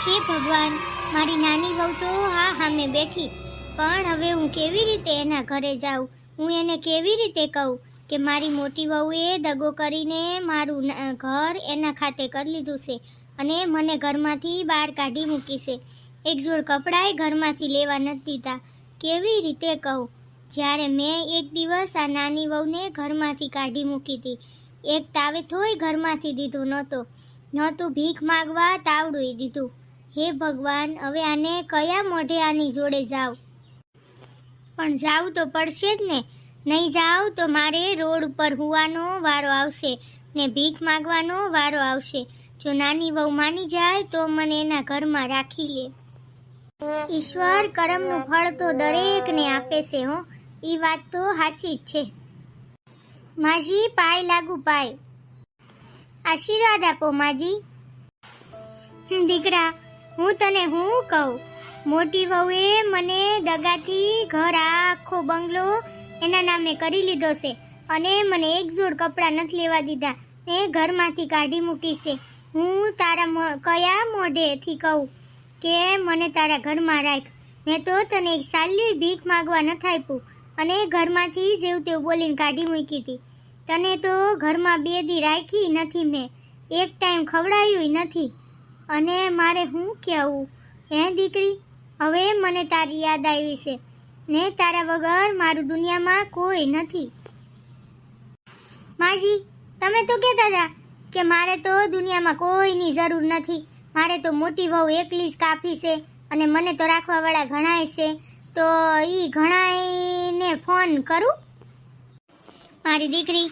હે ભગવાન, મારી નાની વહુ તો હા હામે બેઠી. પણ હવે હું કેવી રીતે એના ઘરે જાઉં? હું એને કેવી રીતે કહું કે મારી મોટી વહુએ દગો કરીને મારું ઘર એના ખાતે કરી લીધું છે અને મને ઘરમાંથી બહાર કાઢી મૂકી છે. એક જોડ કપડાંય ઘરમાંથી લેવા નથી દીધા. કેવી રીતે કહું? જ્યારે મેં એક દિવસ આ નાની વહુને ઘરમાંથી કાઢી મૂકી હતી. એક તાવે થોય ઘરમાંથી દીધું નહોતો. નહોતું ભીખ માગવા તાવડું દીધું. હે ભગવાન, હવે આને કયા મોઢે આની જોડે જાવ? પણ જાવું તો પડશે જ ને. નહીં જાવ તો મારે રોડ ઉપર હુવાનો વારો આવશે ને ભીખ માગવાનો વારો આવશે. જો નાની વહુ માની જાય તો મને એના ઘરમાં રાખી લે. ઈશ્વર કરમનું ફળ તો દરેકને આપે છે હો. ઈ વાત તો સાચી જ છે. માજી, પાય લાગુ પાય. આશીર્વાદ આપો માજી. દીકરા હું તને હું કહું? મોટી વહુએ મને દગાથી ઘર આખો બંગલો એના નામે કરી લીધો છે અને મને એક જોડ કપડાં નથી લેવા દીધા. ને ઘરમાંથી કાઢી મૂકી છે. હું તારા કયા મોઢેથી કહું કે મને તારા ઘરમાં રાખ. મેં તો તને એક સાલ્યું ભીખ માગવા નથી આપ્યું અને ઘરમાંથી જેવું તેવું બોલીને કાઢી મૂકી હતી. તને તો ઘરમાં બે દી રાખી નથી મેં. એક ટાઈમ ખવડાવ્યું નથી. અને મારે હું કહેવું? હે દીકરી, હવે મને તારી યાદ આવી છે. ને તારા વગર મારું દુનિયામાં કોઈ નથી. માજી, તમે તો કહેતા હતા કે મારે તો દુનિયામાં કોઈની જરૂર નથી. મારે તો મોટી વહુ એકલી જ કાફી છે અને મને તો રાખવાવાળા ઘણાય છે. તો એ ઘણાયને ફોન કરું? મારી દીકરી,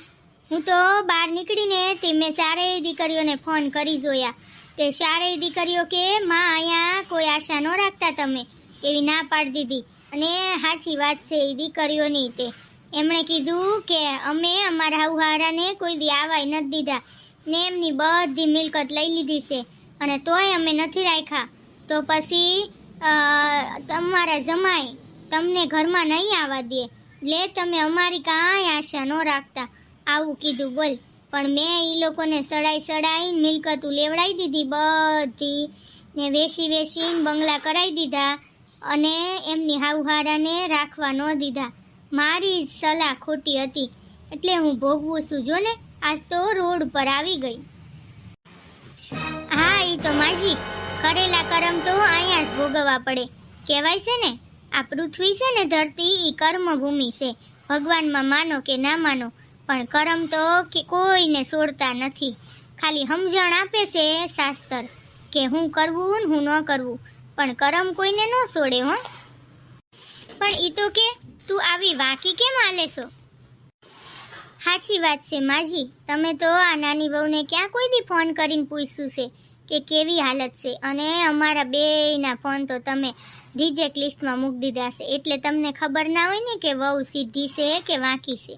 હું તો બહાર નીકળીને તે મેં ચારેય દીકરીઓને ફોન કરી જોયા. તે ચારેય દીકરીઓ કે, માં, અહીંયા કોઈ આશા ન રાખતા તમે. એવી ના પાડી દીધી. અને સાચી વાત છે એ દીકરીઓની તે. એમણે કીધું કે, અમે અમારા હાઉહારાને કોઈ દી આવાય નથી દીધા. ને એમની બધી મિલકત લઈ લીધી છે. અને તોય અમે નથી રાખ્યા. તો પછી તમારા જમાઈ તમને ઘરમાં નહીં આવવા દે. લે, તમે અમારી કાંઈ આશા ન રાખતા. આવું કીધું બોલ. પણ મેં એ લોકોને સડાઈ સડાઈને મિલકતું લેવડાવી દીધી બધી. ને વેસી વેસીને બંગલા કરાવી દીધા અને એમની હાવહારાને રાખવા ન દીધા. મારી સલાહ ખોટી હતી. એટલે હું ભોગવું છું. જો ને, આજ તો રોડ પર આવી ગઈ. હા એ તો માજી. કરેલા કર્મ તો અહીંયા જ ભોગવવા પડે. કહેવાય છે ને, આ પૃથ્વી છે ને ધરતી એ કર્મભૂમિ છે. ભગવાનમાં માનો કે ના માનો પણ કરમ તો કે કોઈને છોડતા નથી. ખાલી સમજણ આપે છે શાસ્ત્ર કે હું કરવું હું ન કરવું, પણ કરમ કોઈને ન છોડે હો. પણ એ તો કે તું આવી વાકી કેમ આલે છો? સાચી વાત છે માજી. તમે તો આ નાની બહુને ક્યાં કોઈ દી ફોન કરીને પૂછ્યું છે કે કેવી હાલત છે? અને અમારા બેયના ફોન તો તમે રિજેક્ટ લિસ્ટમાં મૂકી દીધા છે. એટલે તમને ખબર ના હોય ને કે વહુ સીધી છે કે વાંકી છે.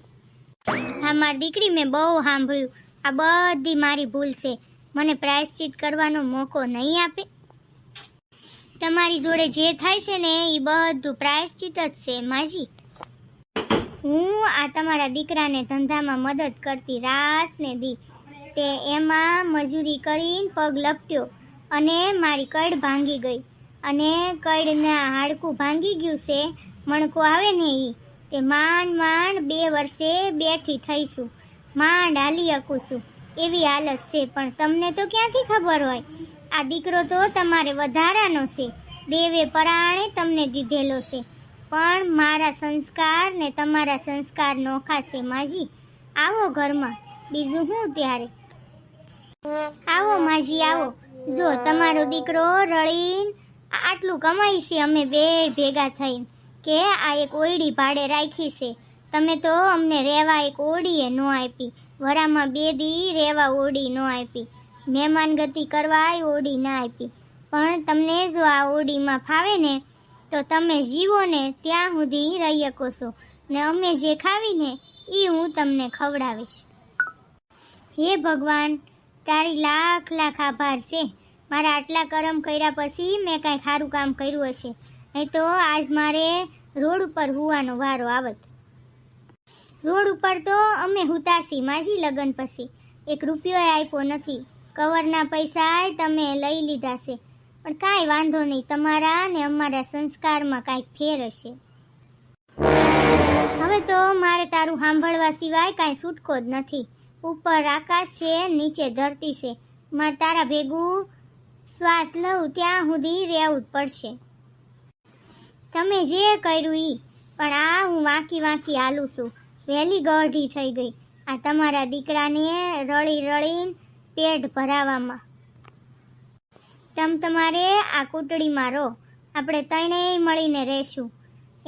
હા મારી દીકરી મેં બહુ સાંભળ્યું. આ બધી મારી ભૂલ છે. મને પ્રાયશ્ચિત કરવાનો મોકો નહીં આપે. તમારી જોડે જે થાય છે ને એ બધું પ્રાયશ્ચિત જ છે, માજી. હું આ તમારા દીકરાને ધંધામાં મદદ કરતી રાત ને દી. તે એમાં મજૂરી કરીને પગ લપટ્યો અને મારી કડ ભાંગી ગઈ. અને કડના હાડકું ભાંગી ગયું છે. મણકો આવે ને એ તે માંડ માંડ બે વર્ષે બેઠી થઈશું. માંડ હાલી શકું એવી હાલત છે, પણ તમને તો ક્યાંથી ખબર હોય? આ દીકરો તો તમારે વધારાનો છે. દેવે પરાણે તમને દીધેલો છે. પણ મારા સંસ્કાર ને તમારા સંસ્કાર નોખા છે, માજી. આવો ઘરમાં. બીજું હું ત્યારે? આવો, માજી, આવો. જો, તમારો દીકરો રળીને આટલું કમાઈ અમે બે ભેગા થઈને. કે આ એક ઓયડી ભાડે રાખી છે. તમે તો અમને રહેવા એક ઓડીએ ન આપી. વરામાં બે દી રહેવા ઓડી ન આપી. મહેમાન ગતિ કરવા ઓડી ના આપી. પણ તમને જો આ ઓડીમાં ફાવે ને, તો તમે જીવો ને ત્યાં સુધી રહી શકો છો. ને અમે જે ખાવીને એ હું તમને ખવડાવીશ. હે ભગવાન, તારી લાખ લાખ આભાર છે. મારા આટલા કરમ કર્યા પછી મેં કાંઈ સારું કામ કર્યું હશે. નહીં તો આજ મારે રોડ ઉપર હુવાનો વારો આવત. રોડ ઉપર તો અમે હુતાસી માજી લગન પછી. એક રૂપિયો આપ્યો નથી. કવરના પૈસા તમે લઈ લીધા છે. પણ કાંઈ વાંધો નહીં, તમારા ને અમારા સંસ્કારમાં કાંઈક ફેર હશે. હવે તો મારે તારું સાંભળવા સિવાય કાંઈ છૂટકો જ નથી. ઉપર આકાશ છે, નીચે ધરતી છે. મારે તારા ભેગું શ્વાસ લઉં, ત્યાં સુધી રહેવું જ પડશે. તમે જે કર્યું એ પણ આ હું વાંકી વાંકી હાલું છું. વહેલી ગઢી થઈ ગઈ. આ તમારા દીકરાને રળી રળીને પેટ ભરાવામાં. તમ તમારે આ કૂટડીમાં રહો. આપણે ત્રણેય મળીને રહેશું.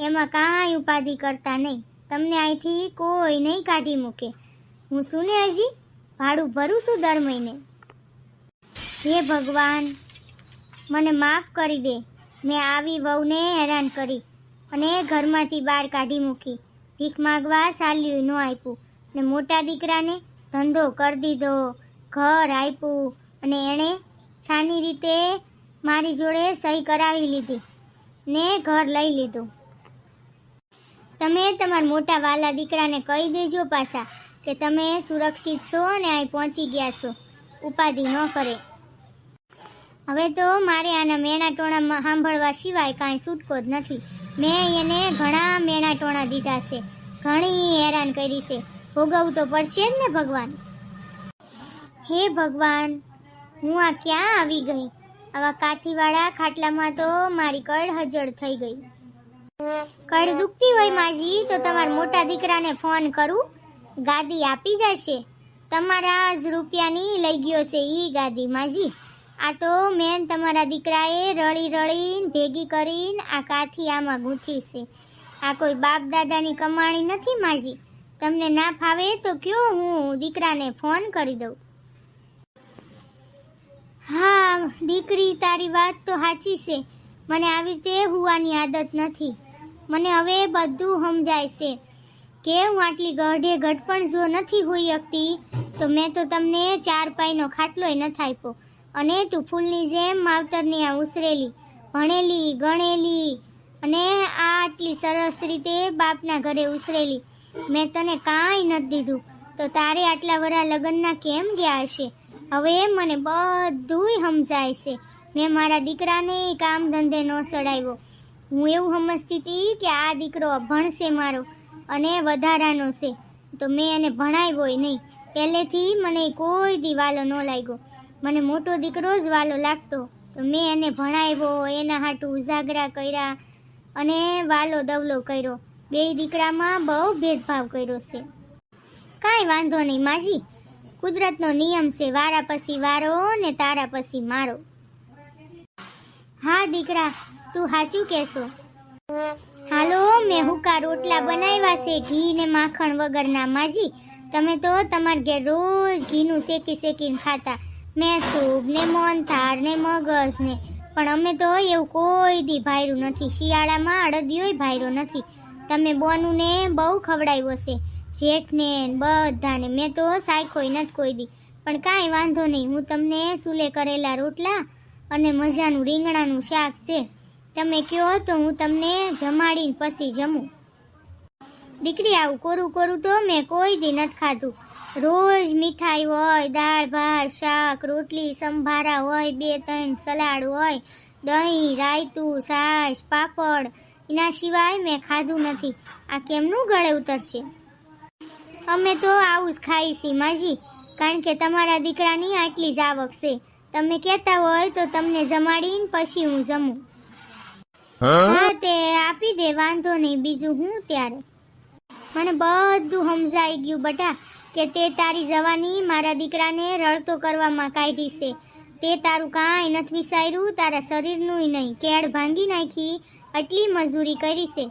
એમાં કાંઈ ઉપાધિ કરતા નહીં. તમને અહીંથી કોઈ નહીં કાઢી મૂકે. હું શું ને હજી? ભાડું ભરું છું દર મહિને. હે ભગવાન, મને માફ કરી દે. મેં આવી વહુને હેરાન કરી અને ઘરમાંથી બહાર કાઢી મૂકી. ભીખ માગવા સાલ્યું ન આપ્યું ને મોટા દીકરાને ધંધો કરી દીધો, ઘર આપ્યું અને એણે સાની રીતે મારી જોડે સહી કરાવી લીધી ને ઘર લઈ લીધું. તમે તમારા મોટા વાલા દીકરાને કહી દેજો પાછા કે તમે સુરક્ષિત છો અને અહીં પહોંચી ગયા છો. ઉપાધિ ન કરે. હવે તો મારે આના મેણા ટોણા સાંભળવા સિવાય કાંઈ છૂટકો જ નથી. મેં એને ઘણા મેણા ટોણા દીધા છે. ઘણી હેરાન કરી છે. ભોગવવું તો પડશે જ ને ભગવાન? હે ભગવાન, હું આ ક્યાં આવી ગઈ? આવા કાથીવાળા ખાટલામાં તો મારી કળ હજળ થઈ ગઈ. કળ દુખતી હોય માજી, તો તમારા મોટા દીકરાને ફોન કરું. ગાદી આપી જશે. તમારા જ રૂપિયાની લઈ ગયો છે એ ગાદી માજી. આ તો મેન તમારા દીકરાએ રળી રળીને ભેગી કરીને આ કાથી આમાં ગૂંથી છે. આ કોઈ બાપ દાદાની કમાણી નથી માજી. તમને ના ફાવે તો કયો હું દીકરાને ફોન કરી દઉં. હા, દીકરી, તારી વાત તો સાચી છે. મને આવી રીતે હુવાની આદત નથી. મને હવે બધું સમજાય છે. કે હું આટલી ગઢે ગઢ પણ જો નથી હોઈ શકતી, તો મેં તો તમને ચાર પાઈનો ખાટલોય નથી આપ્યો. અને તું ફૂલની જેમ માવતરની આ ઉસરેલી ભણેલી, ગણેલી અને આ આટલી સરસ રીતે બાપના ઘરે ઉસરેલી મેં તને કાંઈ નથી દીધું, તો તારે આટલા વરા લગ્નના કેમ ગયા હશે? હવે મને બધુંય સમજાય છે. મેં મારા દીકરાને કામ ધંધે ન સડાવ્યો. હું એવું સમજતી હતી કે આ દીકરો ભણશે મારો અને વધારાનો છે, તો મેં એને ભણાવ્યો નહીં. પહેલેથી મને કોઈ દિવાલો ન લાગ્યો. મને મોટો દીકરો જ વાલો લાગતો. તો મેં એને ભણાવ્યો, એના હાટું ઉજાગરા કર્યા અને વાલો દવલો કર્યો. બે દીકરામાં બહુ ભેદભાવ કર્યો છે. કાંઈ વાંધો નહીં માજી. કુદરતનો નિયમ છે, વારા પછી વારો ને તારા પછી મારો. હા દીકરા, તું સાચું કહેશો. હાલો, મેં હુકા રોટલા બનાવ્યા છે, ઘી ને માખણ વગરના. માજી, તમે તો તમાર ઘેર રોજ ઘીનું શેકી શેકીને ખાતા. મેં સૂપ ને મોનથાર ને મગજ, ને પણ અમે તો એવું કોઈ દી ભાયરું નથી. શિયાળામાં અડદિયોય ભાયરો નથી. તમે બોનું ને બહુ ખવડાવ્યો છે. જેઠને ને બધાને. મેં તો સાયખોય નથી કોઈ દી. પણ કાંઈ વાંધો નહીં. હું તમને ચૂલે કરેલા રોટલા અને મજાનું રીંગણાનું શાક છે. તમે કહો તો હું તમને જમાડીને પછી જમું. દીકરી, આવું કોરું કોરું તો મેં કોઈ દી નથી ખાધું. રોજ મીઠાઈ હોય દાળ ભાત શાક રોટલી સંભારા હોય બે ત્રણ સલાડ હોય દહીં રાયતું છાશ પાપડ. એના સિવાય મેં ખાધું નથી. આ કેમનું ગળે ઉતરશે? અમે તો આવું જ ખાઈ છીએ માજી. કારણ કે તમારા દીકરાની આટલી જ આવક છે. તમે કહેતા હોય તો તમને જમાડીને પછી હું જમું. હા? તે આપી દે વાંધો નહીં. બીજું હું ત્યારે? મને બધું સમજાઈ ગયું બટા કે તે તારી જવાની મારા દીકરાને રડતો કરવામાં કાઢી છે. તે તારું કાંઈ નથી વિસાર્યું, તારા શરીરનું નહીં. કેળ ભાંગી નાખી, આટલી મજૂરી કરી છે.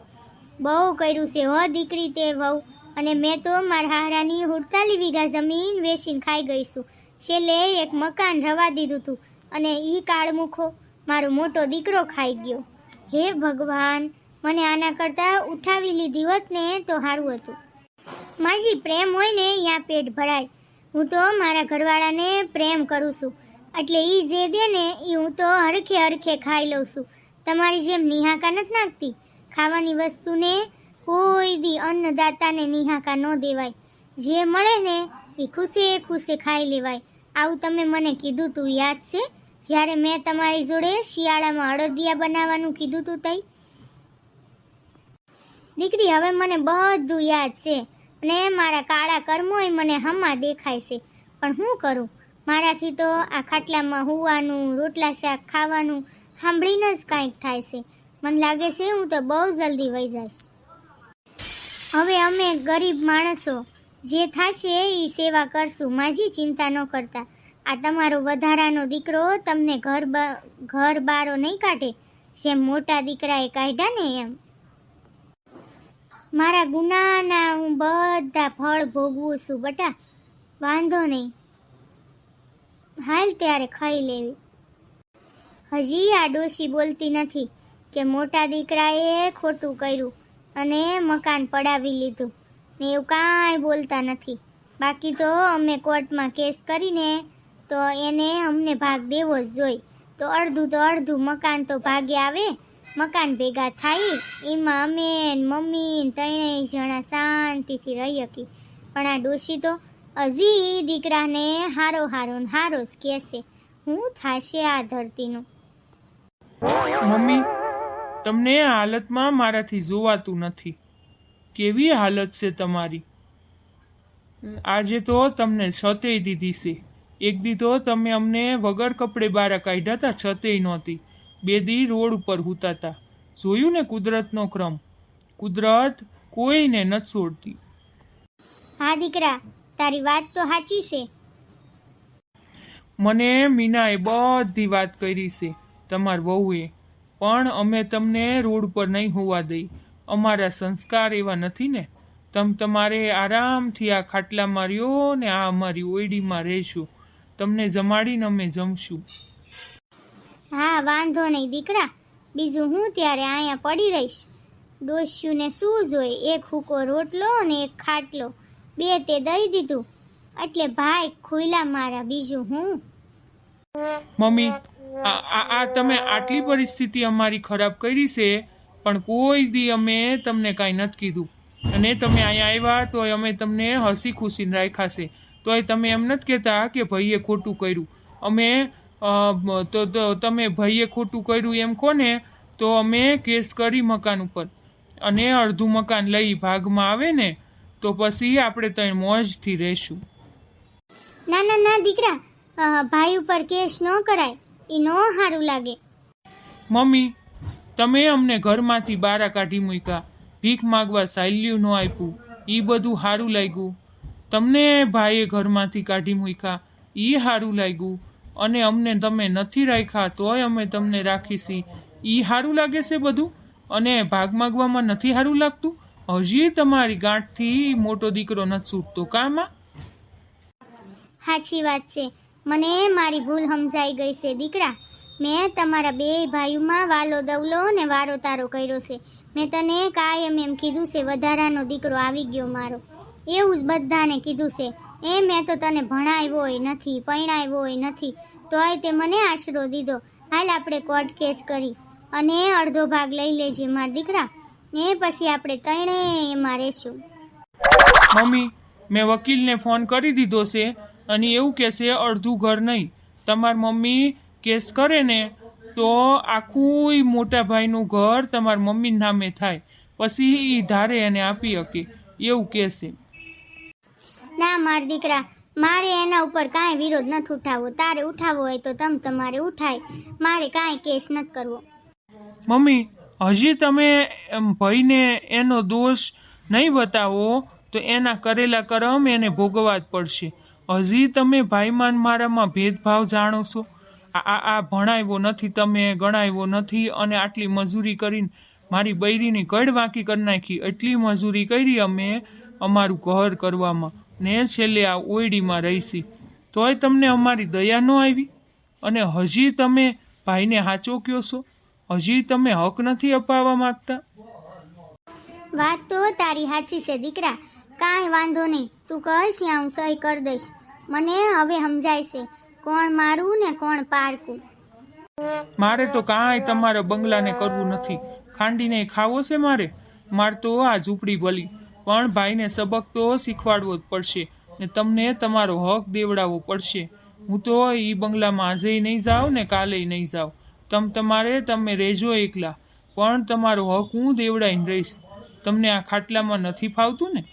બહુ કર્યું છે હો દીકરી તે વહુ. અને મેં તો મારા હારાની હુડતાલી વીઘા જમીન વેચીને ખાઈ ગઈ છું. છેલ્લે એક મકાન રવા દીધું હતું અને ઈ કાળમુખો મારો મોટો દીકરો ખાઈ ગયો. હે ભગવાન, મને આના કરતાં ઉઠાવી લીધી હોત ને તો સારું હતું. માજી પ્રેમ હોય ને ત્યાં પેટ ભરાય. હું તો મારા ઘરવાળાને પ્રેમ કરું છું. એટલે એ જે દે ને એ હું તો હરખે હરખે ખાઈ લઉં છું. તમારી જેમ નિહાકા નથી નાખતી. ખાવાની વસ્તુને કોઈ દી અન્નદાતાને નિહાકા ન દેવાય. જે મળે ને એ ખુશે ખુશે ખાઈ લેવાય. આવું તમે મને કીધું તું, યાદ છે? જ્યારે મેં તમારી જોડે શિયાળામાં અડદિયા બનાવવાનું કીધું તું તઈ? દીકરી, હવે મને બધું યાદ છે. અને મારા કાળા કર્મોય મને હમા દેખાય છે. પણ હું કરું? મારાથી તો આ ખાટલામાં હુવાનું, રોટલા શાક ખાવાનું સાંભળીને જ કાંઈક થાય છે. મને લાગે છે હું તો બહુ જલ્દી વહી જઈશ. હવે અમે ગરીબ માણસો. જે થશે એ સેવા કરશું. માજી ચિંતા ન કરતા. આ તમારો વધારાનો દીકરો તમને ઘર ઘર બારો નહીં કાઢે? જેમ મોટા દીકરાએ કાઢ્યા ને એમ. મારા ગુનાના હું બધા ફળ ભોગવું છું, બટા વાંધો નહીં. હાલ ત્યારે ખાઈ લેવી. હજી આ ડોશી બોલતી નથી કે મોટા દીકરાએ ખોટું કર્યું અને મકાન પડાવી લીધું. ને એવું કાંઈ બોલતા નથી. બાકી તો અમે કોર્ટમાં કેસ કરીને તો એને અમને ભાગ દેવો જ જોઈ. તો અડધું તો અડધું મકાન તો ભાગે આવે મકાન ભેગા થાય, એમાં અમે મમ્મી ને ત્રણેય જણા શાંતિથી રહી શકી પણ આ ડોશી તો હજી દીકરાને હારો હારો ને હારો જ કહેશે. હું થાશે આ ધરતીનું? મમ્મી, તમને આ હાલતમાં મારાથી જોવાતું નથી. કેવી હાલત છે તમારી? આજે તો તમને છતેય દીધી છે. એક દી તો તમે અમને વગર કપડે બારા કાઢ્યા હતા છતેય નહોતી. બે દી રોડ ઉપર હૂતા હતા જોયું ને કુદરતનો ક્રમ? કુદરત કોઈને નથી છોડતી. હા દીકરા તારી વાત તો સાચી છે. મને મીનાએ બધી વાત કરી છે તમાર વહુએ. પણ અમે તમને રોડ પર નહીં હોવા દઈ. અમારા સંસ્કાર એવા નથી ને. તમ તમારે આરામથી આ ખાટલામાં રહ્યો ને આ અમારી ઓયડીમાં રહેશું. તમને જમાડીને અમે જમશું. હા, વાંધો નહીં દીકરા. બીજું હું ત્યારે અહીંયા પડી રહીશ. ડોસ્યુને શું જોઈએ? એક હુકો રોટલો અને એક ખાટલો. બે તે દઈ દીધું. એટલે ભાઈ ખુલ્લા મારા, બીજું હું? મમ્મી, આ તમે આટલી પરિસ્થિતિ અમારી ખરાબ કરી છે, પણ કોઈ દી અમે તમને કાંઈ નથી કીધું. અને તમે અહીંયા આવ્યા તો અમે તમને હસી ખુશીને રાખ્યા છે. તોય તમે એમ નથી કહેતા કે ભાઈએ ખોટું કર્યું. અમે તો તમે ભાઈએ ખોટું કર્યું એમ કોને તો અમે કેસ કરી મકાન ઉપર. અને અડધું મકાન લઈ ભાગમાં આવે ને તો પછી આપણે ત્યાં મોજથી રહેશું. ના ના ના દીકરા. ભાઈ ઉપર કેસ ન કરાય. એ ન સારું લાગે. મમ્મી તમે અમને ઘરમાંથી બારા કાઢી મૂક્યા. ભીખ માગવા સાયલ્યું ન આપ્યું. એ બધું સારું લાગ્યું. તમને ભાઈએ ઘરમાંથી કાઢી મૂક્યા. એ સારું લાગ્યું. અને અમને તમે નથી રાખ્યા, તોય અમે તમને રાખીશી. એ સારું લાગે છે બધું? અને ભાગ માગવામાં નથી સારું લાગતું? હજી તમારી ગાંઠથી મોટો દીકરો નથી છૂટતો કામાં સાચી વાત છે. મને મારી ભૂલ સમજાઈ ગઈ છે, દીકરા. મેં તમારા બે ભાઈઓમાં વાલો, દવલો ને વારો તારો કર્યો છે. મેં તને કાયમ એમ કીધું છે, વધારાનો દીકરો આવી ગયો મારો. એવું જ બધાને કીધું છે. એ મેં તો તને ભણાવ્યો નથી, પરણાવ્યો નથી. તોય તે મને આશરો દીધો. હાલ આપણે કોર્ટ કેસ કરી અને અડધો ભાગ લઈ લેજે માર દીકરા. એ પછી આપણે ત્રણે એમાં રહેશું. મમ્મી, મેં વકીલને ફોન કરી દીધો છે અને એવું કહેશે અડધું ઘર નહીં. તમાર મમ્મી કેસ કરે ને તો આખું મોટા ભાઈનું ઘર તમારા મમ્મી નામે થાય. પછી એ ધારે એને આપી શકે. એવું કહેશે ના માર દીકરા, મારે એના ઉપર કાંઈ વિરોધ નથી ઉઠાવવો. તારે ઉઠાવવો હોય તો તમ તમારે ઉઠાય. મારે કાંઈ કેસ નથી કરવો. મમ્મી, હજી તમે ભાઈને એનો દોષ નહીં બતાવો, તો એના કરેલા કરમ એને ભોગવવા જ પડશે. હજી તમે ભાઈમાન મારામાં ભેદભાવ જાણો છો? આ આ ભણાવ્યો નથી તમે, ગણાવ્યો નથી, અને આટલી મજૂરી કરીને મારી બૈરીની કડ વાંકી કરી નાખી. એટલી મજૂરી કરી અમે અમારું ઘર કરવામાં. ને છેલ્લે આ ઓયડીમાં રહીશી. તોય તમને અમારી દયા ન આવી? અને હજી તમે ભાઈને હાચો કયો છો? હજી તમે હક નથી અપાવવા માંગતા? વાત તો તારી સાચી છે દીકરા. કાંઈ વાંધો નહીં. તું કહીશ ત્યાં હું સહી કરી દઈશ. મને હવે સમજાય છે કોણ મારું ને કોણ પારકું. મારે તો કાંઈ તમારા બંગલાને કરવું નથી. ખાંડીને ખાવો છે મારે? મારે તો આ ઝૂંપડી ભલી. પણ ભાઈને સબક તો શીખવાડવો જ પડશે ને તમને તમારો હક દેવડાવવો પડશે. હું તો એ બંગલામાં આજે નહીં જાઉં ને કાલે નહીં જાઉં. તમ તમારે, તમે રહેજો એકલા. પણ તમારો હક હું દેવડાઈને રહીશ. તમને આ ખાટલામાં નથી ફાવતું ને?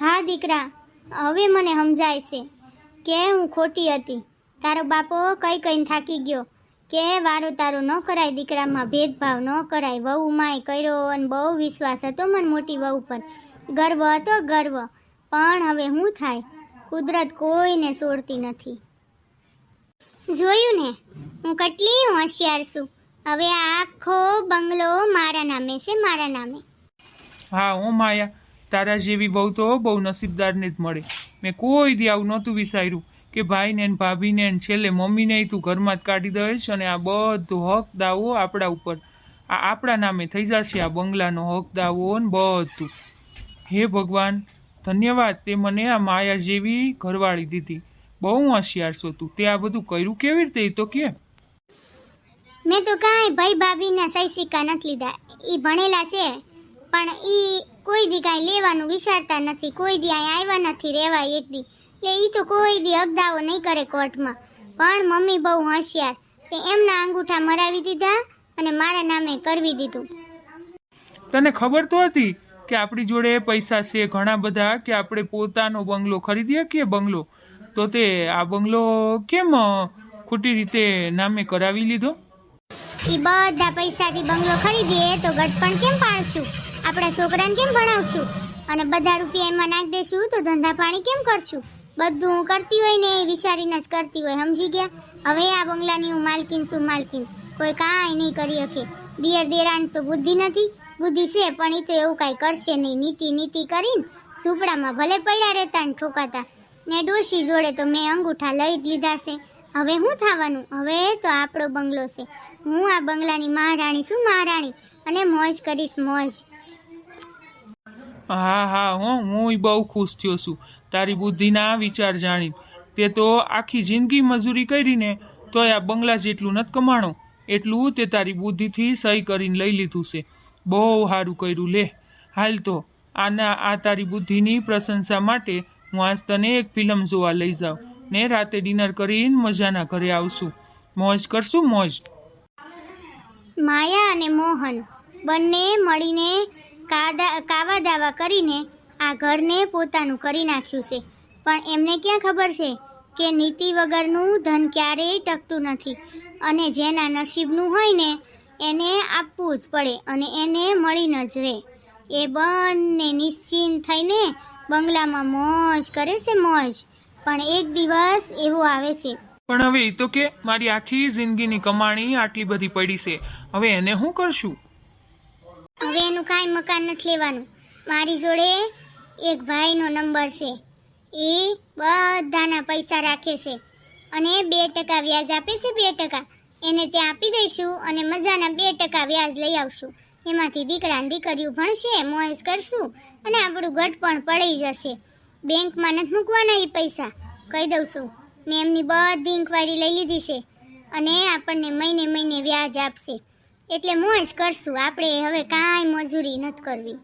હા, દીકરા. હવે મને સમજાય છે કે હું ખોટી હતી. તારો બાપો કઈ કઈને થાકી ગયો. કે વારો તારો ન કરાય, દીકરામાં ભેદભાવ ન કરાય. વહુ માય કર્યો અને બહુ વિશ્વાસ હતો મને મોટી વહુ પર. ગર્વ હતો ગર્વ, પણ હવે શું થાય? કુદરત કોઈને છોડતી નથી. જોયું ને, હું કેટલી હોશિયાર છું. હવે આખો બંગલો મારા નામે છે, મારા નામે. હા, હું માયા, તારા જેવી બહુ તો બહુ નસીબદારને જ મળે. મેં કોઈ દી આવું નહોતું વિચાર્યું કે ભાઈને ભાભીને છેલ્લે મમ્મીને તું ઘરમાં જ કાઢી દઈશ અને આ બધો હક દાવો આપણા ઉપર. આ આપણા નામે થઈ જશે આ બંગલાનો હક દાવો ને બધું. હે ભગવાન, ધન્યવાદ તે મને આ માયા જેવી ઘરવાળી દીધી. બહુ હોશિયાર છો તું. તે આ બધું કર્યું કેવી રીતે તો કે? મેં તો કાંઈ ભાઈ ભાભીના સહી સિક્કા નથી લીધા. એ ભણેલા છે, પણ એ કોઈ દી કાંઈ લેવાનું વિચારતા નથી. કોઈ દી અહીંયા આવ્યા નથી રહેવાય એક દી. એટલે એ તો કોઈ દી અગદાવો નહીં કરે કોર્ટમાં. પણ મમ્મી બહુ હોશિયાર તે એમના અંગૂઠા મરાવી દીધા અને મારા નામે કરવી દીધું. તને ખબર તો હતી કે આપણી જોડે પૈસા છે ઘણા બધા કે આપણે પોતાનો બંગલો ખરીદીએ કે બંગલો? તો તે આ બંગલો કેમ ખોટી રીતે નામે કરાવી લીધો? ઈ બધા પૈસાથી બંગલો ખરીદીએ તો ગટપણ કેમ પાડશું? આપણા છોકરાને કેમ ભણાવશું? અને બધા રૂપિયા એમાં નાખી દેશું તો ધંધા પાણી કેમ કરશું? બધું હું કરતી હોય ને એ વિચારીને જ કરતી હોય, સમજી ગયા? હવે આ બંગલાની હું માલકીન શું માલકીન. કોઈ કાંઈ નહીં કરી શકે. દિયર દેરાણ તો બુદ્ધિ નથી. બુદ્ધિ છે, પણ એ તો એવું કાંઈ કરશે નહીં. નીતિ નીતિ કરીને ઝૂંપડામાં ભલે પડ્યા રહેતા ને ઠોકાતા. ને ડોશી જોડે તો મેં અંગૂઠા લઈ જ લીધા છે. હવે શું થવાનું? હવે તો આપણો બંગલો છે. હું આ બંગલાની મહારાણી છું, મહારાણી. અને મોજ કરીશ, મોજ. હા હા, હું હું બહુ ખુશ થયો છું. તારી બુદ્ધિના વિચાર જાણી. તે તો આખી જિંદગી મજૂરી કરીને તોય આ બંગલા જેટલું નથી કમાણો, એટલું તે તારી બુદ્ધિથી સહી કરીને લઈ લીધું છે. બહુ સારું કર્યું લે. હાલ તો આના, આ તારી બુદ્ધિની પ્રશંસા માટે હું આજ તને એક ફિલ્મ જોવા લઈ જાઉં. ને રાતે ડિનર કરીને મજાના ઘરે આવશું. મોજ કરશું, મોજ? માયા અને મોહન બંને મળીને કાવા દાવા કરીને આ ઘરને પોતાનું કરી નાખ્યું છે. પણ એમને ક્યાં ખબર છે કે નીતિ વગરનું ધન ક્યારેય ટકતું નથી અને જેના નસીબનું હોય ને એને આપવું જ પડે અને એને મળી ન જ રહે. એ બંને નિશ્ચિંત થઈને બંગલામાં મોજ કરે છે મોજ. પણ એક દિવસ એવો આવે છે. પણ હવે એ તો કે મારી આખી જિંદગીની કમાણી આટલી બધી પડી છે. હવે એને હું કરશું? હવે એનું કાંઈ મકાન નથી લેવાનું. મારી જોડે એક ભાઈનો નંબર છે. એ બધાના પૈસા રાખે છે. અને બે ટકા વ્યાજ આપે છે બે ટકા. એને ત્યાં આપી દઈશું અને મજાના બે ટકા વ્યાજ લઈ આવશું. એમાંથી દીકરાને દીકરીઓ ભણશે મોજ કરશું અને આપણું ઘટ પણ પડી જશે. બેંકમાં નથી મૂકવાના એ પૈસા. કહી દઉં છું. મેં એમની બધી ઇન્કવાયરી લઈ લીધી છે અને આપણને મહિને મહિને વ્યાજ આપશે. એટલે મોજ કરશું. આપણે હવે કાંઈ મજૂરી નથી કરવી.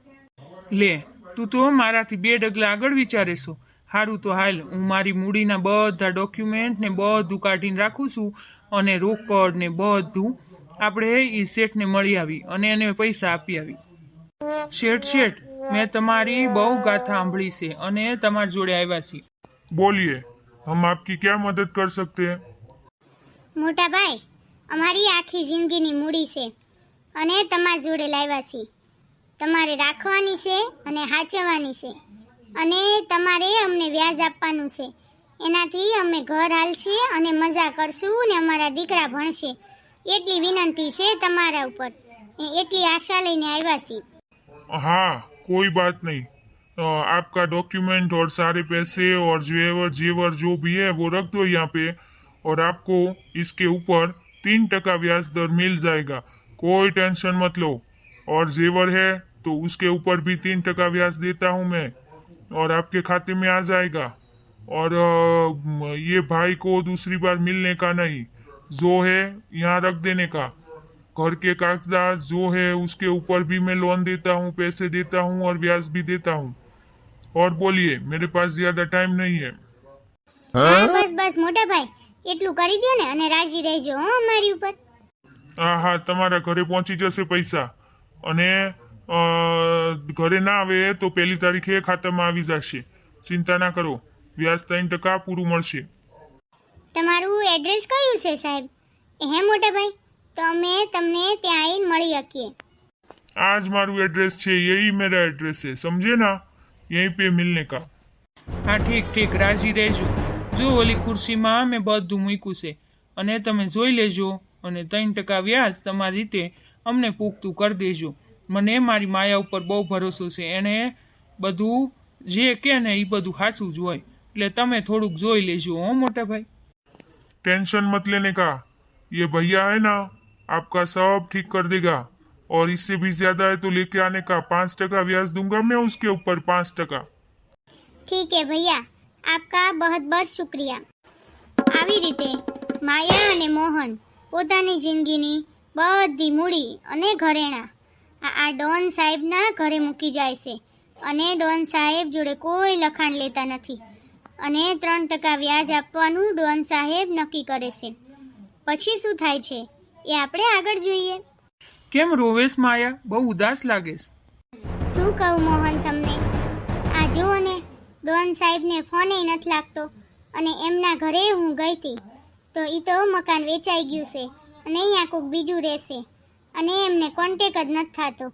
લે તું તો મારાથી બે ડગલા આગળ વિચારેશો. સારું તો હાલ હું મારી મૂડીના બધા ડોક્યુમેન્ટને બધું કાઢીને રાખું છું અને રોકડ ને બધું આપણે એ શેઠને મળી આવી અને એને પૈસા આપી આવી. શેઠ શેઠ મેં તમારી બહુ ગાથા સાંભળી છે અને તમારી જોડે આવ્યા છીએ. બોલીએ હમ આપકી ક્યા મદદ કર સકતે મોટા ભાઈ અમારી આખી જિંદગીની મૂડી છે અને તમારી જોડે લાવ્યા છીએ. તમારે રાખવાની છે અને સાચવવાની છે અને તમારે અમને વ્યાજ આપવાનું છે એનાથી અમે ઘર હાલશે અને મજા કરશું ને અમારા દીકરા ભણશે એટલી વિનંતી છે તમારા ઉપર એ- એટલી આશા લઈને આવ્યા છીએ हाँ कोई बात नहीं अ, आपका डॉक्यूमेंट और सारे पैसे और जेवर जेवर जो भी है वो रख दो यहाँ पे और आपको इसके ऊपर तीन टका ब्याज दर मिल जाएगा कोई टेंशन मत लो और जेवर है तो उसके ऊपर भी तीन टका ब्याज देता हूँ मैं और आपके खाते में आ जाएगा और अ, ये भाई को दूसरी बार मिलने का नहीं जो है यहाँ रख देने का घर के कागजात जो है उसके ऊपर भी मैं लोन देता हूँ पैसे देता हूँ और ब्याज भी देता हूँ और बोलिए मेरे पास ज्यादा टाइम नहीं है હા બસ બસ મોટા ભાઈ એટલું કરી દો ને અને રાજી રહેજો હો અમારી ઉપર હા હા તમારા ઘરે પહોંચી જશે પૈસા અને અ, ઘરે ના આવે તો પહેલી તારીખે ખાતામાં આવી જશે. ચિંતા ના કરો. વ્યાજ ત્રણ ટકા પૂરું મળશે. તમારું એડ્રેસ કયું છે સાહેબ? હે મોટા ભાઈ? તો અમે તમને ત્યાં મળી શકીએ. આ જ મારું એડ્રેસ છે. યહી મેરા એડ્રેસ છે. સમજે ના? યહીં પે મિલને કા. હા ઠીક ઠીક. રાજી રહેજો. જો ઓલી ખુરશીમાં મેં બધું મૂક્યું છે અને તમે જોઈ લેજો અને ત્રણ ટકા વ્યાજ તમારી રીતે અમને પૂગતું કરી દેજો. મને મારી માયા ઉપર બહુ ભરોસો છે એણે બધું જે કે ને એ બધું સાચું જ હોય એટલે તમે થોડુંક જોઈ લેજો હો મોટા ભાઈ टेंशन मत लेने का ये भैया है ना आपका सब ठीक कर देगा और इससे भी ज्यादा है तो लेके आने का पाँच टका ब्याज दूंगा मैं उसके ऊपर पाँच टका ઠીક હે ભૈયા આપકા બહત બહત શુક્રિયા આવી રીતે માયા અને મોહન પોતાની જિંદગીની બધી મૂડી અને ઘરેણાં આ ડોન સાહેબના ઘરે મૂકી જાય છે. અને ડોન સાહેબ જોડે કોઈ લખાણ લેતા નથી. અને ત્રણ ટકા વ્યાજ આપવાનું ડોન સાહેબ નક્કી કરે છે. પછી શું થાય છે? એ આપણે આગળ જોઈએ. કેમ રોવેશ માયા? બહુ ઉદાસ લાગેશ શું કહું મોહન તમને? આ જુઓ ને ડોન સાહેબને ફોને નથી લાગતો. અને એમના ઘરે હું ગઈ હતી. તો એ તો મકાન વેચાઈ ગયું છે. અને અહીંયા કોઈક બીજું રહેશે. અને એમને કોન્ટેક જ નથી થતો.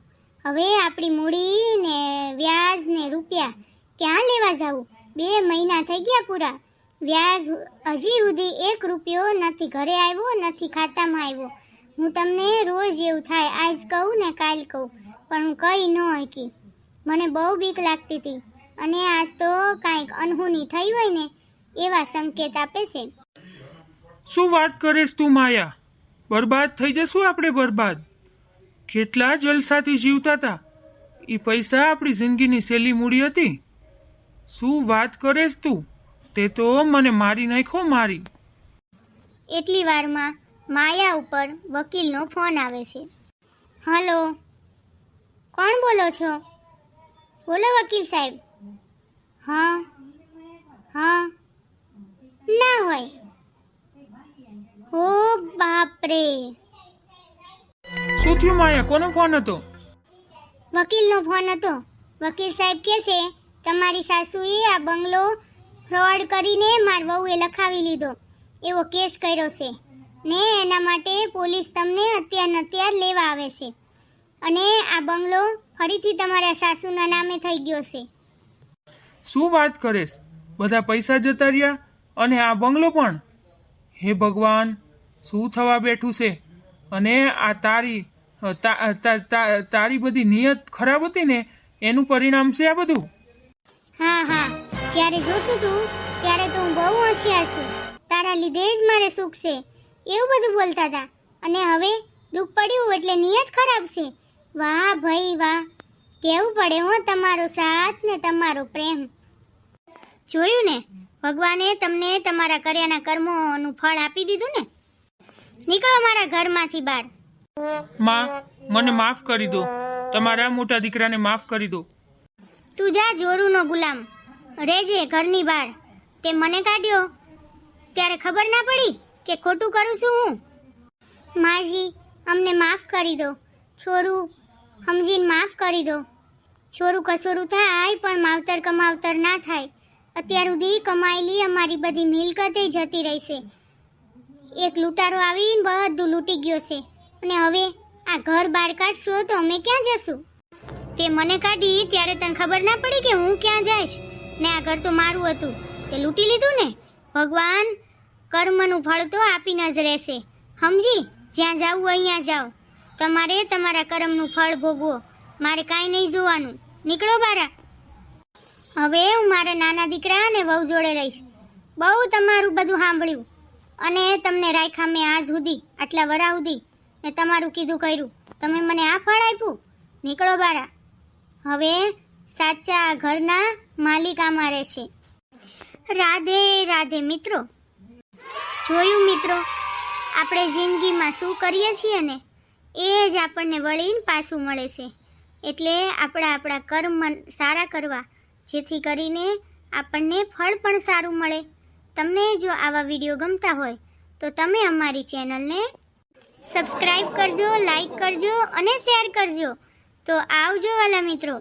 હવે આપણી મૂડી ને વ્યાજ ને રૂપિયા ક્યાં લેવા જવું? બે મહિના થઈ ગયા પૂરા. વ્યાજ હજી સુધી એક રૂપિયો નથી ઘરે આવ્યો, નથી ખાતામાં આવ્યો. હું તમને રોજ એવું થાય, આજ કહું ને કાલ કહું, પણ હું કહી ન શકી મને બહુ બીક લાગતી હતી. અને આજ તો કાંઈક અનહોની થઈ હોય ને એવા સંકેત આપે છે. શું વાત કરીશ તું, માયા? બરબાદ થઈ જશું આપણે બરબાદ? કેટલા જલસાથી જીવતા હતા એ પૈસા આપણી જિંદગીની સહેલી મૂડી હતી. શું વાત કરેશ તું? તે તો મને મારી નાખો મારી. એટલી વારમાં માયા ઉપર વકીલનો ફોન આવે છે. હલો, કોણ બોલો છો? બોલો વકીલ સાહેબ. હા હા, ના હોય. ઓ બાપરે. શું થયું માયા? કોનો ફોન હતો? વકીલનો ફોન હતો. વકીલ સાહેબ કહે છે તમારી સાસુએ આ બંગલો ફ્રોડ કરીને માર વહુએ લખાવી લીધો. એવો કેસ કર્યો છે. ને એના માટે પોલીસ તમને અત્યાર અત્યાર લેવા આવે છે. અને આ બંગલો ફરીથી તમારા સાસુના નામે થઈ ગયો છે. શું વાત કરેશ? બધા પૈસા જતા રહ્યા? અને આ બંગલો પણ? હે ભગવાન શું થવા બેઠું છે? અને આ તારી તારી બધી નિયત ખરાબ હતી ને, એનું પરિણામ છે આ બધું? હા હા. જ્યારે જોતું તું, ત્યારે તો હું બહુ હોશિયાર છું. તારા લીધે જ મારે સુખ છે. એવું બધું બોલતા હતા અને હવે દુઃખ પડ્યું એટલે નિયત ખરાબ છે. વાહ, ભાઈ, વાહ. કેવું પડે હો તમારો સાથ ને તમારો પ્રેમ. જોયું ને? ભગવાને તમને તમારા કર્યાના કર્મોનું ફળ આપી દીધું ને? નીકળો મારા ઘરમાંથી બહાર. માં મને માફ કરી દો. તમારા મોટા દીકરાને માફ કરી દો. તું જા જોરુનો ગુલામ. રેજે ઘરની બહાર. તે મને કાઢ્યો. ત્યારે ખબર ના પડી કે ખોટું કરું છું હું. માજી અમને માફ કરી દો. છોરું સમજીને માફ કરી દો. છોરું કસોરું થાય પણ માવતર કમાવતર ના થાય. અત્યાર સુધી કમાયેલી અમારી બધી મિલકતે જતી રહેશે. એક લૂંટારો આવીને બધું લૂંટી ગયો છે. અને હવે આ ઘર બહાર કાઢશો તો અમે ક્યાં જશું? તે મને કાઢી ત્યારે તને ખબર ના પડી કે હું ક્યાં જઈશ? ને આ ઘર તો મારું હતું. તે લૂંટી લીધું ને? ભગવાન, કર્મનું ફળ તો આપીને જ રહેશે. સમજી જ્યાં જાવું અહીંયા જાઓ. તમારે તમારા કર્મનું ફળ ભોગવો. મારે કાંઈ નહીં જોવાનું. નીકળો બારા. હવે હું મારા નાના દીકરા અને વહુ જોડે રહીશ. બહુ તમારું બધું સાંભળ્યું. અને તમને રાખ્યા મેં આજ સુધી, આટલા વરા સુધી ને તમારું કીધું કર્યું. તમે મને આ ફળ આપ્યું? નીકળો બારા. હવે સાચા ઘરના માલિક આમાં રહેશે. રાધે રાધે મિત્રો. જોયું મિત્રો, આપણે જિંદગીમાં શું કરીએ છીએ ને, એ જ આપણને વળીને પાછું મળે છે. એટલે આપણા આપણા કર્મ સારા કરવા, જેથી કરીને આપણને ફળ પણ સારું મળે. તમને જો આવા વીડિયો ગમતા હોય, તો તમે અમારી ચેનલને સબસ્ક્રાઈબ કરજો લાઈક કરજો અને શેર કરજો. તો આવજો વાલા મિત્રો.